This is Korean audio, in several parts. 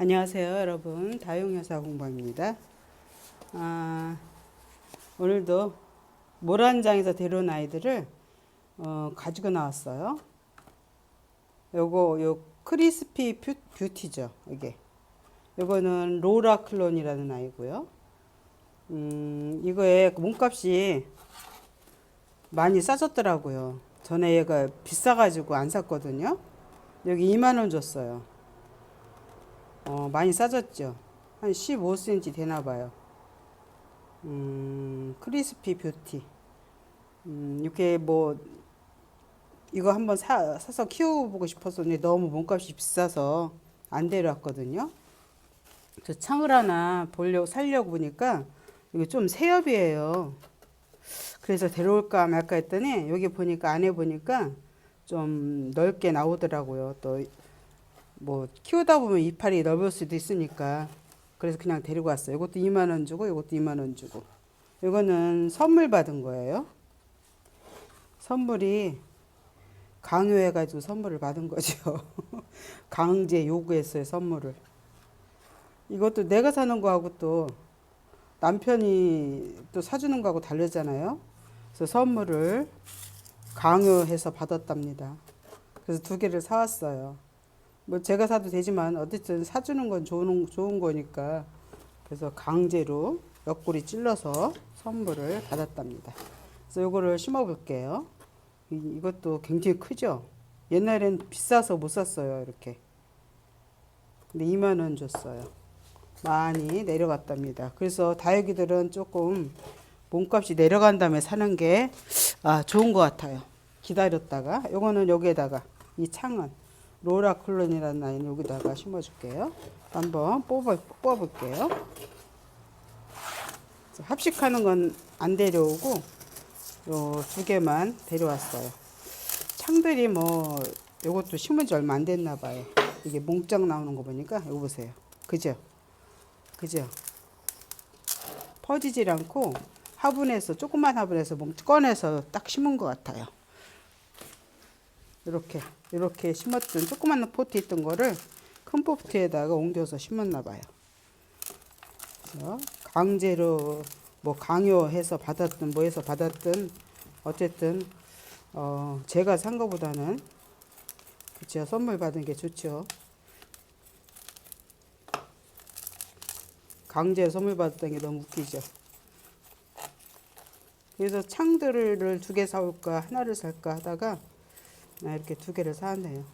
안녕하세요, 여러분. 다용여사 공방입니다. 아, 오늘도 모란장에서 데려온 아이들을 어, 가지고 나왔어요. 요거 요 크리스피 뷰, 뷰티죠, 이게. 요거는 로라 클론이라는 아이고요. 음, 이거의 몸값이 많이 싸졌더라고요. 전에 얘가 비싸가지고 안 샀거든요. 여기 2만 원 줬어요. 어, 많이 싸졌죠. 한 15cm 되나 봐요. 음, 크리스피 뷰티. 음, 이렇게 뭐 이거 한번 사, 사서 키워보고 싶었었는데 너무 몸값이 비싸서 안 데려왔거든요. 저 창을 하나 보려고 살려고 보니까 이게 좀 새엽이에요. 그래서 데려올까 말까 했더니 여기 보니까 안에 보니까 좀 넓게 나오더라고요. 또 뭐 키우다 보면 이파리 넓을 수도 있으니까 그래서 그냥 데리고 왔어요. 이것도 2만 원 주고 이것도 2만 원 주고. 이거는 선물 받은 거예요. 선물이 강요해 가지고 선물을 받은 거죠. 강제 요구했어요 선물을. 이것도 내가 사는 거하고 또 남편이 또 사주는 거하고 다르잖아요. 그래서 선물을 강요해서 받았답니다. 그래서 두 개를 사왔어요. 뭐 제가 사도 되지만 어쨌든 사주는 건 좋은 좋은 거니까 그래서 강제로 옆구리 찔러서 선물을 받았답니다. 그래서 요거를 심어 볼게요. 이, 이것도 굉장히 크죠. 옛날엔 비싸서 못 샀어요 이렇게. 근데 2만 원 줬어요. 많이 내려갔답니다. 그래서 다육이들은 조금 몸값이 내려간 다음에 사는 게 아, 좋은 것 같아요. 기다렸다가 요거는 여기에다가 이 창은 로라 클론이라는 아이는 여기다가 심어줄게요. 한번 뽑아 뽑아볼게요. 합식하는 건 안 데려오고 요 두 개만 데려왔어요. 창들이 뭐 요것도 심은 지 얼마 안 됐나 봐요. 이게 몽짱 나오는 거 보니까 이거 보세요. 그죠? 그죠? 퍼지질 않고 화분에서 조그만 화분에서 몽 꺼내서 딱 심은 것 같아요. 이렇게 이렇게 심었던 조그만 포트 있던 거를 큰 포트에다가 옮겨서 심었나 봐요. 강제로 뭐 강요해서 받았든 뭐 해서 받았든 어쨌든 어 제가 산 거보다는 그쵸 선물 받은 게 좋죠. 강제 선물 받았던 게 너무 웃기죠. 그래서 창들을 두 개 사올까 하나를 살까 하다가 나 이렇게 두 개를 사왔네요.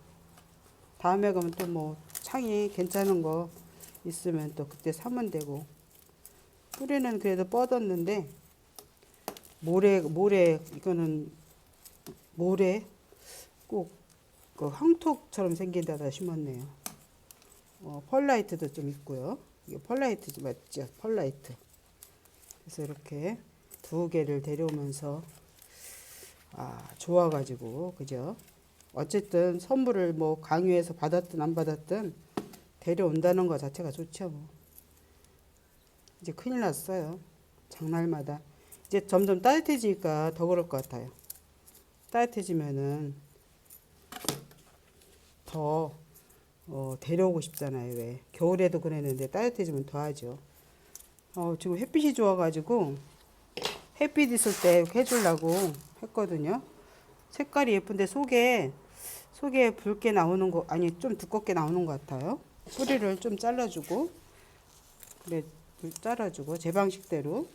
다음에 가면 또 뭐 창이 괜찮은 거 있으면 또 그때 사면 되고 뿌리는 그래도 뻗었는데 모래 모래 이거는 모래 꼭 그 황토처럼 생긴 데다 심었네요. 어, 펄라이트도 좀 있고요. 이게 펄라이트 맞죠? 펄라이트. 그래서 이렇게 두 개를 데려오면서 아 좋아가지고 그죠? 어쨌든 선물을 뭐 강요해서 받았든 안 받았든 데려온다는 것 자체가 좋죠. 뭐. 이제 큰일 났어요. 장날마다. 이제 점점 따뜻해지니까 더 그럴 것 같아요. 따뜻해지면은 더 어, 데려오고 싶잖아요. 왜? 겨울에도 그랬는데 따뜻해지면 더 하죠. 어, 지금 햇빛이 좋아가지고 햇빛 있을 때 해주려고 했거든요. 색깔이 예쁜데 속에 속에 붉게 나오는 거 아니 좀 두껍게 나오는 것 같아요. 뿌리를 좀 잘라주고 그래 잘라주고 제 방식대로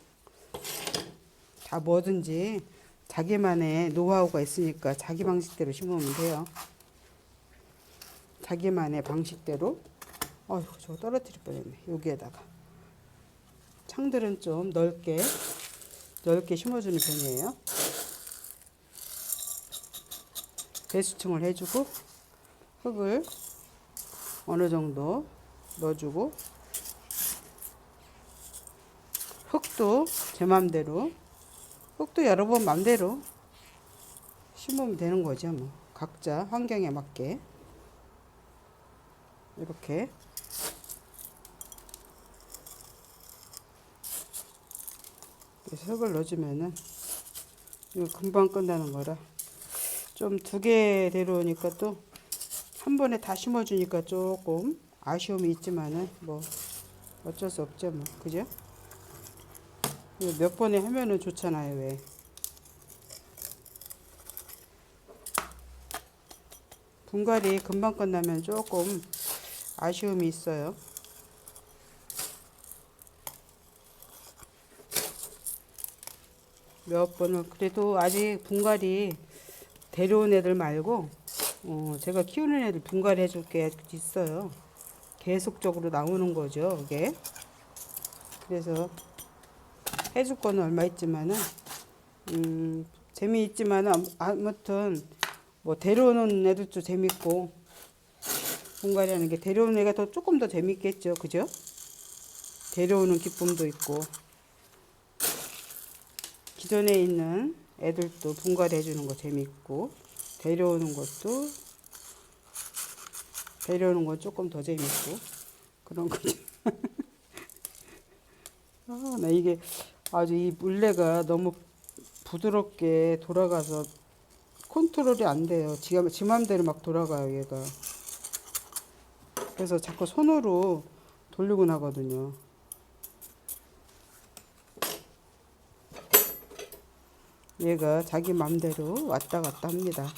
다 뭐든지 자기만의 노하우가 있으니까 자기 방식대로 심으면 돼요. 자기만의 방식대로 어휴 저거 떨어뜨릴 뻔했네 여기에다가 창들은 좀 넓게 넓게 심어주는 편이에요. 배수층을 해주고 흙을 어느 정도 넣어주고 흙도 제 맘대로 흙도 여러분 맘대로 심으면 되는 거죠 뭐. 각자 환경에 맞게. 이렇게. 흙을 넣어주면은 이거 금방 끝나는 거라 좀 두 개 데려오니까 또 한 번에 다 심어주니까 조금 아쉬움이 있지만은 뭐 어쩔 수 없죠 뭐 그죠? 몇 번에 하면은 좋잖아요 왜? 분갈이 금방 끝나면 조금 아쉬움이 있어요. 몇 번을 그래도 아직 분갈이 데려온 애들 말고 어, 제가 키우는 애들 분갈이 해줄 게 있어요. 계속적으로 나오는 거죠, 이게. 그래서 해줄 거는 얼마 있지만은 음, 재미있지만은 아무- 아무튼 뭐 데려오는 애들도 재밌고 분갈이 하는 게 데려오는 애가 더 조금 더 재밌겠죠, 그죠? 데려오는 기쁨도 있고 기존에 있는 애들도 분갈이 해주는 거 재밌고 데려오는 것도 데려오는 건 조금 더 재밌고 그런 거죠. 아, 나 이게 아주 이 물레가 너무 부드럽게 돌아가서 컨트롤이 안 돼요. 지, 지 맘대로 막 돌아가요, 얘가. 그래서 자꾸 손으로 돌리고 나거든요. 얘가 자기 맘대로 왔다 갔다 합니다.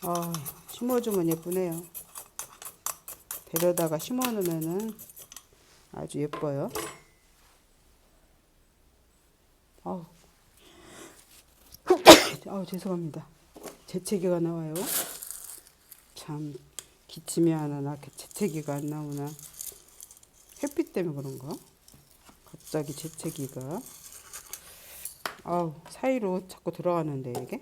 아, 심어주면 예쁘네요. 데려다가 심어놓으면은 아주 예뻐요. 아우, 아우 죄송합니다. 재채기가 나와요. 참 기침이 하나 나 재채기가 안 나오나. 햇빛 때문에 그런가? 갑자기 재채기가. 아우 사이로 자꾸 들어가는데 이게.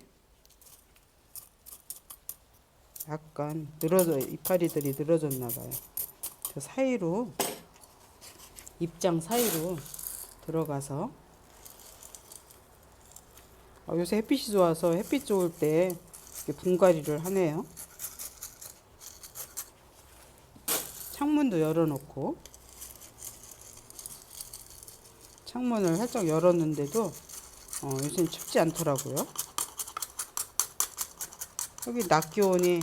약간 늘어져 이파리들이 늘어졌나 봐요. 저 사이로 입장 사이로 들어가서 아, 요새 햇빛이 좋아서 햇빛 좋을 때 분갈이를 하네요. 창문도 열어놓고 창문을 살짝 열었는데도 어, 요새는 춥지 않더라고요. 여기 낮 기온이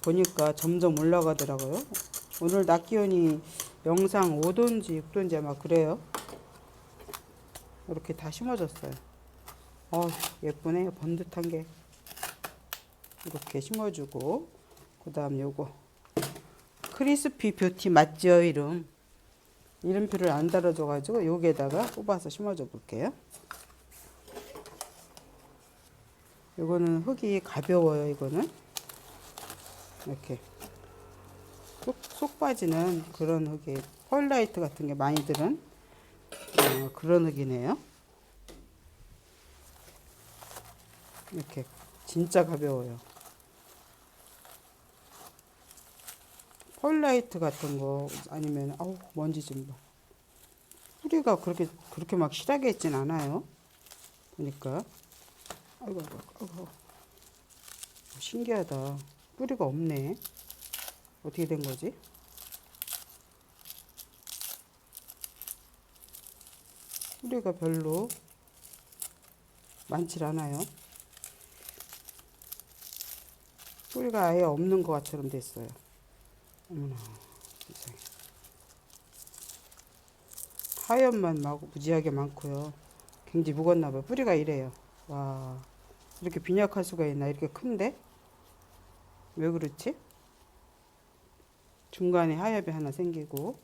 보니까 점점 올라가더라고요. 오늘 낮 기온이 영상 5도인지 6도인지 아마 그래요. 이렇게 다 심어졌어요. 어 예쁘네요. 번듯한 게. 이렇게 심어주고 그 다음 요거 크리스피 뷰티 맞죠 이름 이름표를 안 달아줘 가지고 여기에다가 뽑아서 심어줘 볼게요. 요거는 흙이 가벼워요 이거는. 이렇게. 쏙, 쏙 빠지는 그런 흙이 펄라이트 같은 게 많이 들은 어, 그런 흙이네요. 이렇게 진짜 가벼워요 펄라이트 같은 거 아니면 아우 먼지 좀 봐. 뿌리가 그렇게 그렇게 막 실하게 있진 않아요. 보니까 아이고 아이고 아이고 신기하다. 뿌리가 없네. 어떻게 된 거지? 뿌리가 별로 많질 않아요. 뿌리가 아예 없는 것처럼 됐어요. 어머나 세상에. 하얀만 막 무지하게 많고요. 굉장히 무겁나 봐요. 뿌리가 이래요. 와 이렇게 빈약할 수가 있나? 이렇게 큰데? 왜 그렇지? 중간에 하엽이 하나 생기고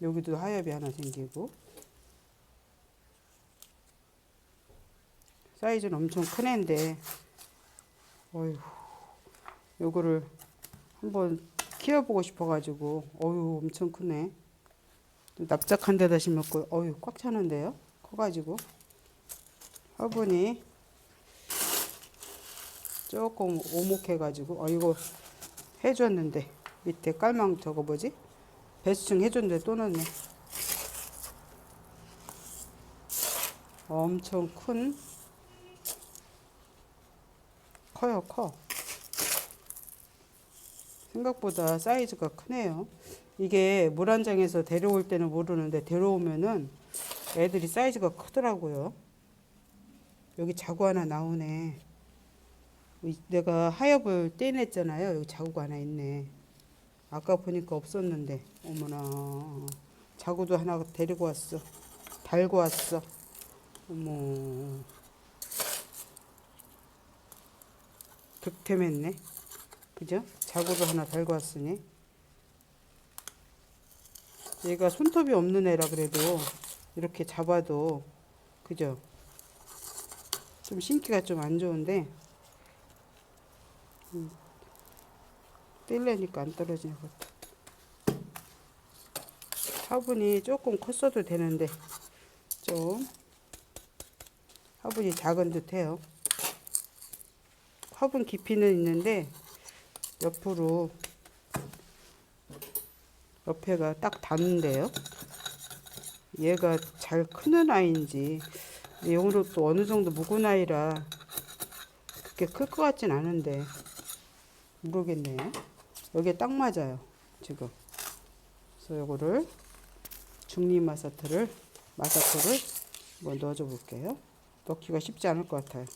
여기도 하엽이 하나 생기고. 사이즈는 엄청 큰 애인데 어휴 요거를 한번 키워보고 싶어가지고. 어유 엄청 크네. 납작한 데다 심었고 어유 꽉 차는데요? 커가지고. 화분이 조금 오목해가지고. 어 이거 해줬는데. 밑에 깔망 저거 뭐지? 배수층 해줬는데 또 넣네. 엄청 큰. 커요 커 생각보다 사이즈가 크네요. 이게 물한 장에서 데려올 때는 모르는데 데려오면은 애들이 사이즈가 크더라고요. 여기 자구 하나 나오네. 이- 내가 하엽을 떼냈잖아요. 여기 자국 하나 있네. 아까 보니까 없었는데. 어머나. 자구도 하나 데리고 왔어. 달고 왔어. 어머. 득템했네. 그죠? 자구도 하나 달고 왔으니. 얘가 손톱이 없는 애라 그래도 이렇게 잡아도 그죠? 좀 신기가 좀 안 좋은데 음, 떼려니까 안 떨어지는 것 같아. 화분이 조금 컸어도 되는데 좀 화분이 작은 듯해요. 화분 깊이는 있는데 옆으로 옆에가 딱 닿는데요. 얘가 잘 크는 아이인지 용으로 또 어느 정도 묵은 아이라 그렇게 클 것 같진 않은데 모르겠네요. 여기에 딱 맞아요. 지금. 그래서 요거를 중립 마사트를 마사토를 한번 넣어줘 볼게요. 넣기가 쉽지 않을 것 같아요.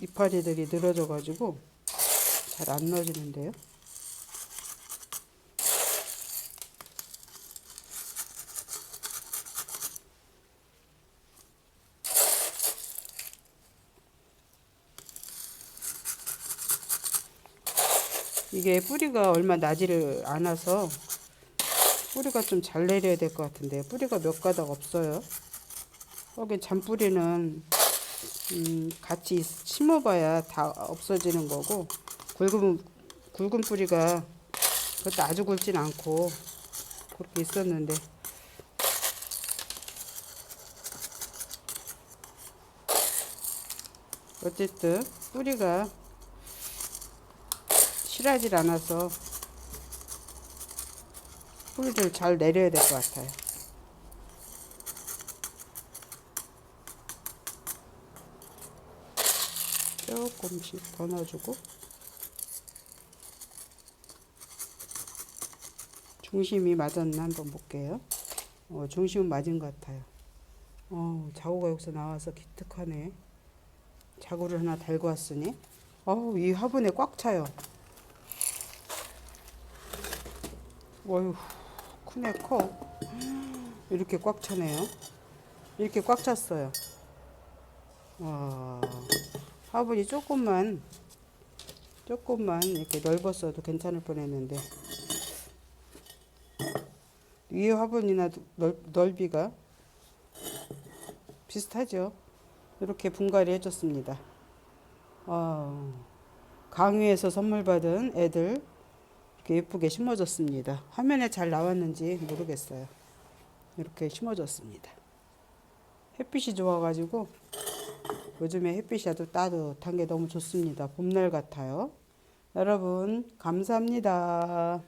이파리들이 늘어져 가지고 잘 안 넣어지는데요. 이게 뿌리가 얼마 나지를 않아서 뿌리가 좀 잘 내려야 될 것 같은데 뿌리가 몇 가닥 없어요. 여기 잔뿌리는 음, 같이 심어봐야 다 없어지는 거고 굵은 굵은 뿌리가 그것도 아주 굵진 않고 그렇게 있었는데 어쨌든 뿌리가 실하질 않아서 뿌리를 잘 내려야 될 것 같아요. 조금씩 더 넣어주고 중심이 맞았나 한번 볼게요. 어, 중심은 맞은 것 같아요. 어, 자구가 여기서 나와서 기특하네. 자구를 하나 달고 왔으니 어우, 이 화분에 꽉 차요. 어휴, 크네 커. 이렇게 꽉 차네요. 이렇게 꽉 찼어요. 와, 화분이 조금만 조금만 이렇게 넓었어도 괜찮을 뻔했는데 위에 화분이나 넓, 넓이가 비슷하죠. 이렇게 분갈이 해줬습니다. 아, 강의에서 선물 받은 애들 이렇게 예쁘게 심어줬습니다. 화면에 잘 나왔는지 모르겠어요. 이렇게 심어줬습니다. 햇빛이 좋아가지고 요즘에 햇빛이 아주 따뜻한 게 너무 좋습니다. 봄날 같아요. 여러분, 감사합니다.